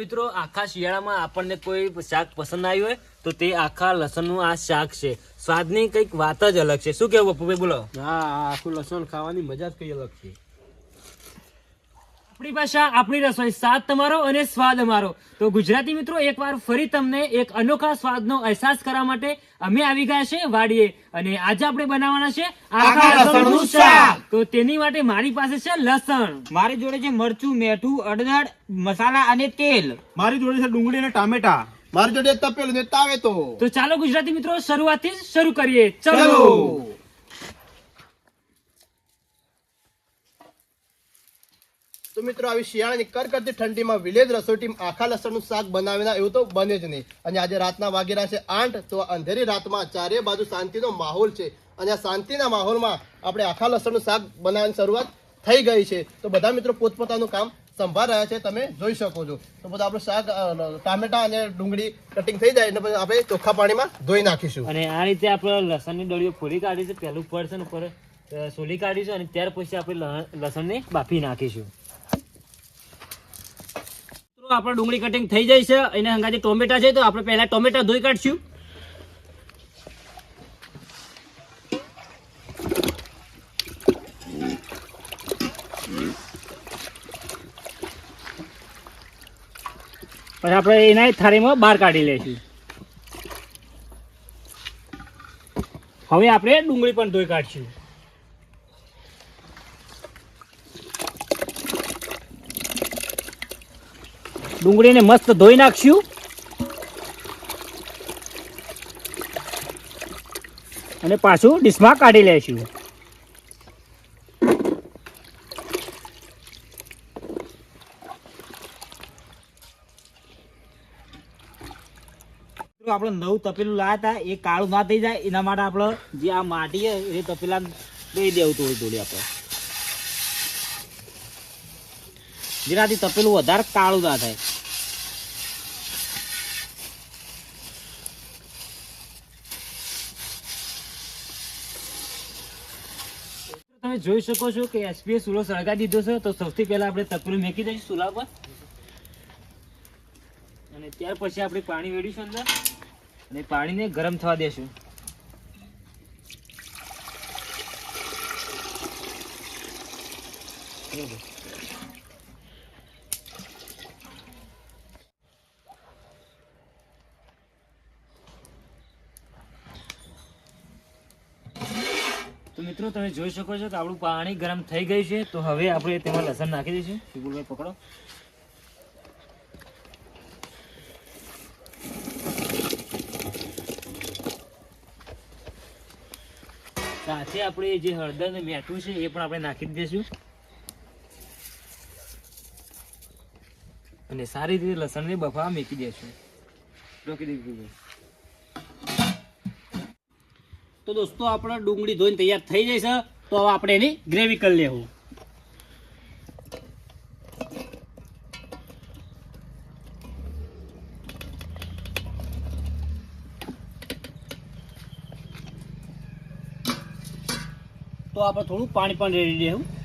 મિત્રો, આખા શિયાળામાં આપણને કોઈ શાક પસંદ આવ્યું હોય, તો તે આખા લસણનું આ શાક છે. સ્વાદની કંઈક વાત જ અલગ છે. શું કેવું, પપ્પુભાઈ, બોલો. હા, આખું લસણ ખાવાની મજા જ કઈ અલગ છે. આપણી ભાષા આપણી રસોઈ સ્વાદ તમારો અને સ્વાદ અમારો. તો ગુજરાતી મિત્રો એકવાર ફરી તમને એક અનોખા સ્વાદનો અહેસાસ કરવા માટે અમે આવી ગયા છે વાડીએ. અને આજે આપણે બનાવવાના છે આખા લસણનું શાક. તો તેની માટે મારી પાસે છે લસણ. મારી જોડે છે મરચું મેઠું અડદળ મસાલા અને તેલ. મારી જોડે છે ડુંગળી અને ટામેટા. મારી જોડે તપેલું ને તાવે તો. તો ચાલો ગુજરાતી મિત્રો શરૂઆતથી શરૂ કરીએ. ચલો. તો મિત્રો, આવી શિયાળાની કરકરતી ઠંડીમાં વિલેજ રસોઈ ટીમ આખા લસણનું શાક બનાવીના એવું તો બને જ નહીં. અને આજે રાતના વાગેલા છે આઠ, તો અંધેરી રાતમાં ચારે બાજુ શાંતિનો માહોલ છે. અને આ શાંતિના માહોલમાં આપણે આખા લસણનું શાક બનાવવાની શરૂઆત થઈ ગઈ છે. તો બધા મિત્રો, પોતપોતાનું કામ સંભાળ રહ્યા છે, તમે જોઈ શકો છો. તો બધા આપણું શાક ટામેટા અને ડુંગળી કટિંગ થઈ જાય એટલે પછી આપણે ચોખ્ખા પાણીમાં ધોઈ નાખીશું. અને આ રીતે આપણે લસણની ડળીઓ ફોડી કાઢી છે. પહેલું ને ઉપર સોલી કાઢીશું અને ત્યાર પછી આપણે લસણને બાફી નાખીશું. આપણે ડુંગળી કટિંગ થઈ જાય છે. એના હંગાજે ટોમેટા છે તો આપણે પહેલા ટોમેટા ધોઈ કાઢશું. પછી આપણે એના થાળીમાં બહાર કાઢી લઈશું. હવે આપણે ડુંગળી પણ ધોઈ કાઢશું. ડુંગળીને મસ્ત ધોઈ નાખશું. અને પાછું ડીશમાં કાઢી લેશું. આપણે નવું તપેલું લાયા હતા. એ કાળું ના થઈ જાય. એના માટે આપણે જે આ માટી એ તપેલા દઈ દેવું થોડી થોડી આપણે. જેનાથી તપેલું વધારે કાળું ના થાય. તમે જોઈ શકો છો કે એસપીએ સુલો સળગાવી દીધો છે. તો સૌથી પહેલા આપણે તપેલું મેકી દઈશું સુલા પર. અને ત્યાર પછી આપણે પાણી વેડીશું અંદર. અને પાણીને ગરમ થવા દેશું. તો મિત્રો, તમે જોઈ શકો છો કે આપણું પાણી ગરમ થઈ ગયું છે. તો હવે આપણે તેમાં લસણ નાખી દઈશું. વિપુલભાઈ પકડો. સાથે આપણે જે હળદર ને મેઠું છે, એ પણ આપણે નાખી દઈશું. અને સારી રીતે લસણને બફા મૂકી દઈશું. રોકી દઈશું તો દોસ્તો, આપણે ડુંગળી ધોઈને તૈયાર થઈ જશે તો હવે આપણે એની ગ્રેવી કરી લેવું. તો આપણે થોડું પાણી પણ રેડી લેવું.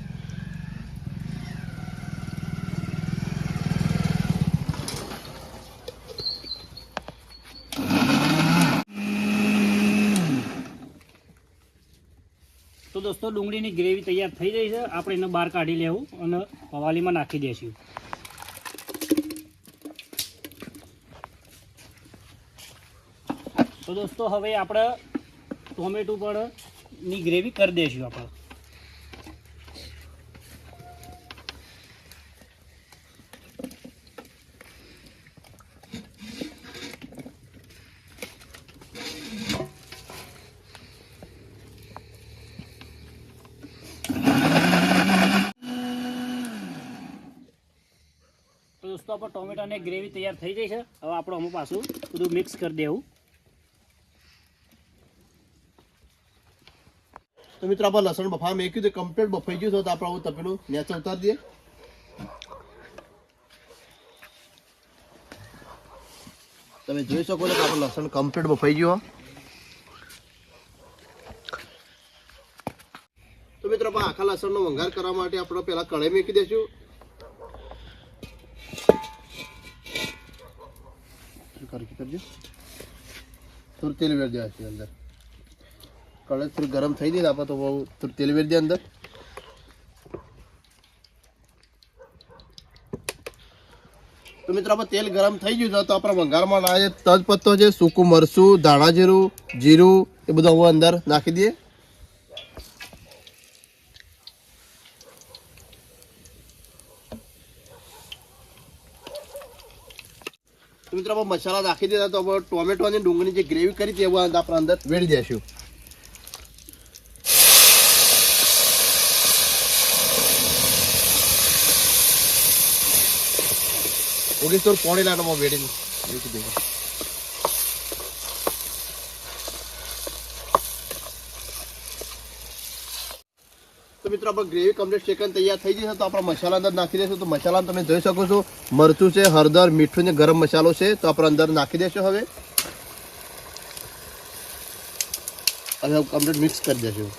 દોસ્તો, ડુંગળીની ગ્રેવી તૈયાર થઈ ગઈ છે. આપણે એને બહાર કાઢી લેવું અને પવાલીમાં નાખી દઈશું તો દોસ્તો, હવે આપણે ટોમેટું પણ ની ગ્રેવી કરી દઈશું આપણે. તો દોસ્તો આપણે ટોમેટાની ગ્રેવી તૈયાર થઈ જઈ છે. હવે આપણે અમુક પાછું બધું મિક્સ કરી દેવું. તો મિત્રો, આપણે લસણ બફા મેક્યું તો કમ્પ્લીટ બફાઈ ગયું છે, તો આપણે આવું તપેલું નીચે ઉતારી દઈએ. તમે જોઈ શકો છો કે આપણું લસણ કમ્પ્લીટ બફાઈ ગયું. તો મિત્રો આખા લસણનો વંઘાર કરવા માટે આપણે પેલા કઢાઈ મેકી દઈશું. થોડું તેલ વેર દેવા છે અંદર. કળશ થોડી ગરમ થઈ ગઈ આપણે તો થોડું તેલ વેર દે અંદર. તો મિત્રો, આપણે તેલ ગરમ થઈ ગયું તો આપણે વઘારમાં ના તજપત્તો છે, સૂકું મરચું, ધાણા જીરું જીરું, એ બધું હવે અંદર નાખી દઈએ. તો મિત્રો મસાલા નાખી દીધા તો આપણે ટોમેટો અને ડુંગળી જે ગ્રેવી કરી હતી એ આપણે અંદર વેડી દેશું. ઓગણીસો પોણી લાટમાં વેડી મૂકી તો મિત્રો, આપણે ગ્રેવી કમ્પ્લીટ ચિકન તૈયાર થઈ જશે તો આપણે મસાલા અંદર નાખી દઈશું. તો મસાલા તમે જોઈ શકો છો. મરચું છે, હળદર, મીઠું ને ગરમ મસાલો છે. તો આપણે અંદર નાખી દેશું હવે. અને કમ્પ્લીટ મિક્સ કરી દેશું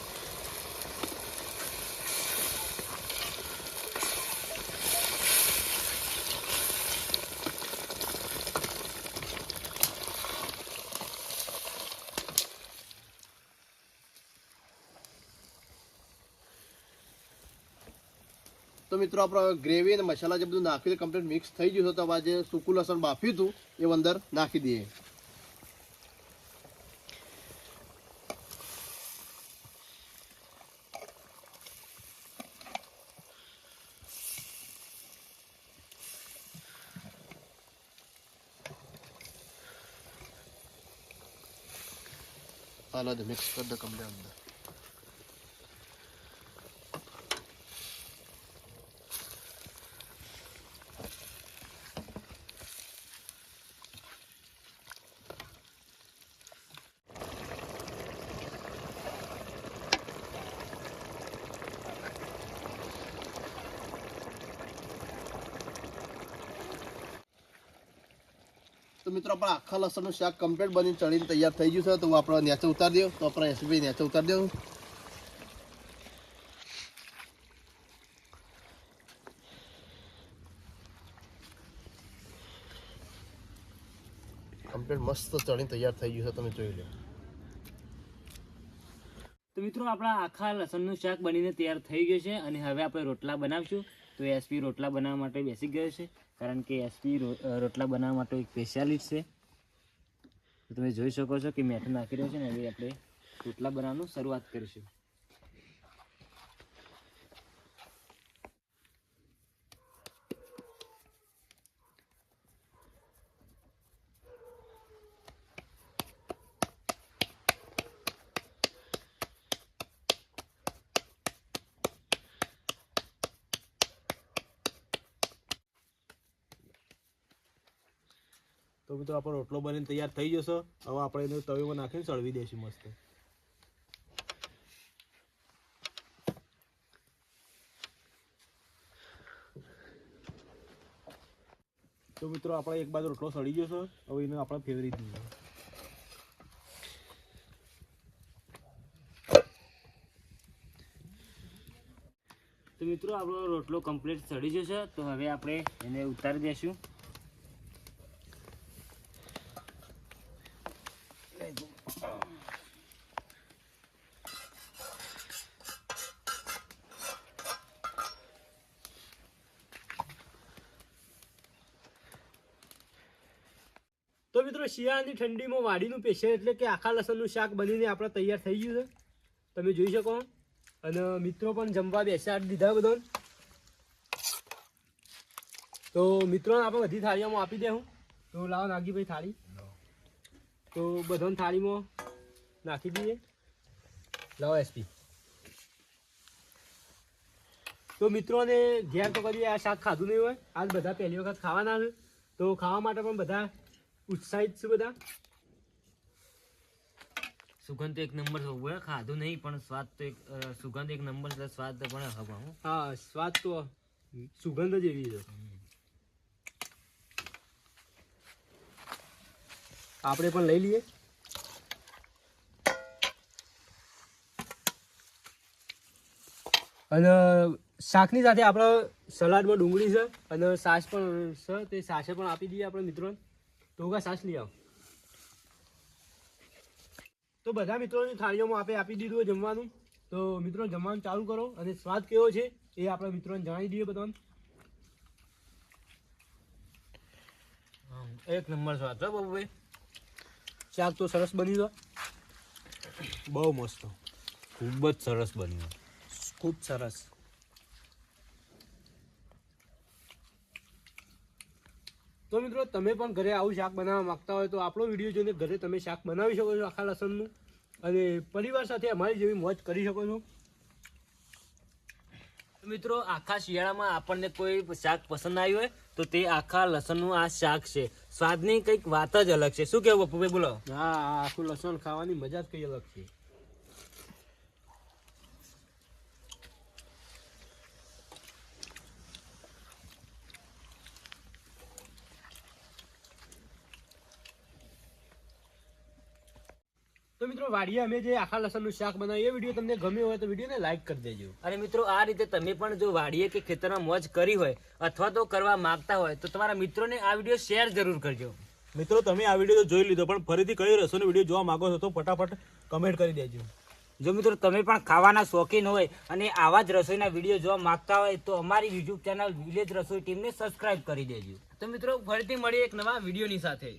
મિત્રો, આપણે ગ્રેવી અને મસાલા જે બધું નાખ્યું કમ્પ્લીટ મિક્સ થઈ ગયું તો હવે જે સૂકું લસણ બાફ્યું હતું, એ અંદર નાખી દઈએ. હાલો મિક્સ કરી દો કમ્પ્લીટ અંદર. તો મિત્રો આપણે આખા લસણનું શાક કમ્પ્લીટ બની ચડીને તૈયાર થઈ ગયું છે. તો આપણે નેચે ઉતારી દો તો આપણે એસબી નેચે ઉતારી કમ્પ્લીટ મસ્ત ચડીને તૈયાર થઈ ગયું છે. તમે જોઈ લો. તો મિત્રો, આપણા આખા લસણનું શાક બનીને તૈયાર થઈ ગયું છે. અને હવે આપણે રોટલા બનાવશું. તો એસપી રોટલા બનાવવા માટે બેસી ગયો છે. કારણ કે એસપી રોટલા બનાવવા માટે એક સ્પેશિયાલિસ્ટ છે. તો તમે જોઈ શકો છો કે મેઠું નાખી રહ્યો છે ને, હવે આપણે રોટલા બનાવવાનું શરૂઆત કરીશું. મિત્રો આપણો રોટલો બનીને તૈયાર થઈ જશે. હવે આપણે એને તવીમાં નાખીને સળવી દઈશું મસ્ત. તો મિત્રો આપણે એક બાજુ રોટલો સળી ગયો છે હવે એને આપણે ફેવરી દઈએ તો મિત્રો આપણો રોટલો કમ્પ્લીટ સડી જશે. તો હવે આપણે એને ઉતારી દઈશું તો મિત્રો, શિયાળાની ઠંડીમાં વાડીનું પેશિયલ એટલે કે આખા લસણનું શાક બનીને આપણે તૈયાર થઈ ગયું છે. તમે જોઈ શકો. અને મિત્રો પણ જમવા બેસાડી દીધા બધો તો મિત્રોને આપણે બધી થાળીઓમાં આપી દેવું તો લાવો નાગીભાઈ થાળી. તો બધાને થાળીમાં નાખી દઈએ. લાવો એસપી તો મિત્રોને ઘેર તો કદી આ શાક ખાધું નહીં હોય. આજ બધા પહેલી વખત ખાવાના છે. તો ખાવા માટે પણ બધા ઉત્સાહિત છે બધા. સુગંધ એક નંબર છે. ઊભો ખાધું નહીં પણ સ્વાદ તો એક સુગંધ એક નંબર છે. સ્વાદ તો પણ હવા હું. હા સ્વાદ તો સુગંધ જ એવી છે. આપણે પણ લઈ લઈએ. અને શાકની સાથે આપણે સલાડમાં ડુંગળી છે અને સાસ પણ છે. તે સાસે પણ આપી દઈએ આપણે મિત્રોને. તો ઉગા સાસ લઈ આવો. તો બધા મિત્રોની થાળીઓમાં આપણે આપી દીધું જમવાનું. તો મિત્રો જમવાનું ચાલુ કરો અને સ્વાદ કેવો છે એ આપણા મિત્રોને જણાવી દઈએ બધાને. એક નંબર સ્વાદ હો બાબુભાઈ શાક તો સરસ બની ગયો બહુ મસ્ત. ખૂબ જ સરસ બન્યું. ખૂબ સરસ. તો મિત્રો, તમે પણ ઘરે આવું શાક બનાવવા માંગતા હોય તો આપણો વીડિયો જોઈને ઘરે તમે શાક બનાવી શકો છો આખા લસણનું. અને પરિવાર સાથે અમારી જેવી મોજ કરી શકો છો. મિત્રો, આખા શિયાળામાં આપણને કોઈ શાક પસંદ આવ્યું હોય તો તે આખા લસણનું આ શાક છે. સ્વાદની કંઈક વાત જ અલગ છે. શું કેવું પપ્પુભાઈ, બોલો. હા, આખું લસણ ખાવાની મજા જ કઈ અલગ છે. તો મિત્રો વાડીએ અમે જે આખા લસણનું શાક બનાવ્યું એ વીડિયો તમને ગમ્યો હોય તો વિડીયોને લાઈક કરી દેજો. અને મિત્રો આ રીતે તમે પણ જો વાડીએ કે ખેતરમાં મોજ કરી હોય અથવા તો કરવા માંગતા હોય તો તમારા મિત્રોને આ વીડિયો શેર જરૂર કરજો. મિત્રો તમે આ વીડિયો જોઈ લીધો પણ ફરીથી કઈ રસોઈનો વીડિયો જોવા માંગો છો તો ફટાફટ કમેન્ટ કરી દેજો. જો મિત્રો તમે પણ ખાવાના શોખીન હોય અને આવા જ રસોઈના વીડિયો જોવા માંગતા હોય તો અમારી યુટ્યુબ ચેનલ વિલેજ રસોઈ ટીમને સબસ્ક્રાઇબ કરી દેજો. તો મિત્રો ફરીથી મળીએ એક નવા વિડીયોની સાથે.